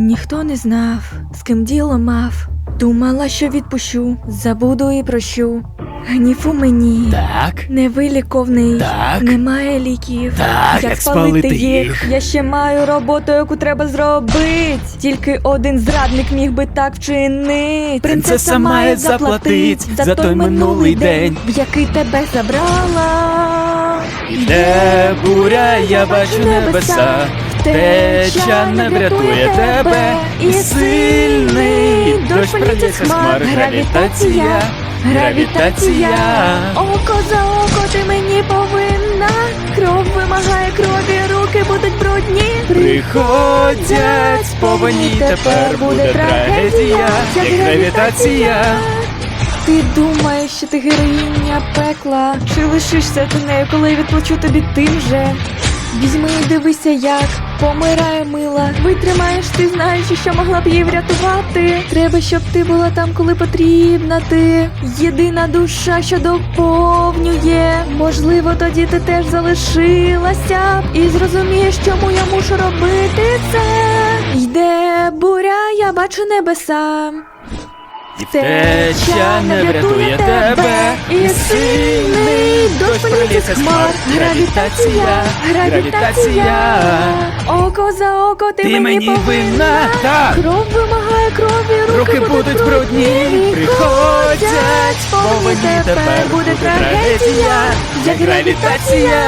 Ніхто не знав, з ким діло мав. Думала, що відпущу, забуду і прощу. Гнів у мені. Так. Невиліковний, Так. немає ліків. Так, як спалити їх? Я ще маю роботу, яку треба зробити. Тільки один зрадник міг би так вчинити. Принцеса має заплатить за той минулий день, в який тебе забрала. Іде буря, я бачу небеса, теча не врятує тебе, і сильний дощ пролється хмар, гравітація, гравітація. Око за око ти мені повинна. Кров вимагає крові, руки будуть брудні. Приходять повені, тепер буде трагедія, як гравітація. Ти думаєш, що ти героїня пекла, чи лишишся ти нею, коли відплачу тобі тим же? Візьми і дивися, як помирає мила. Витримаєш, ти знаєш, що могла б її врятувати. Треба, щоб ти була там, коли потрібна ти. Єдина душа, що доповнює. Можливо, тоді ти теж залишилася б і зрозумієш, чому я мушу робити це. Йде буря, я бачу небеса. І теча не врятує тебе, і сильний пролється хмар, гравітація, гравітація. Око за око ти, Ти мені винна, так. Кров вимагає крові, руки, Руки будуть брудні, приходять. Повинні тепер буде трагедія, як гравітація.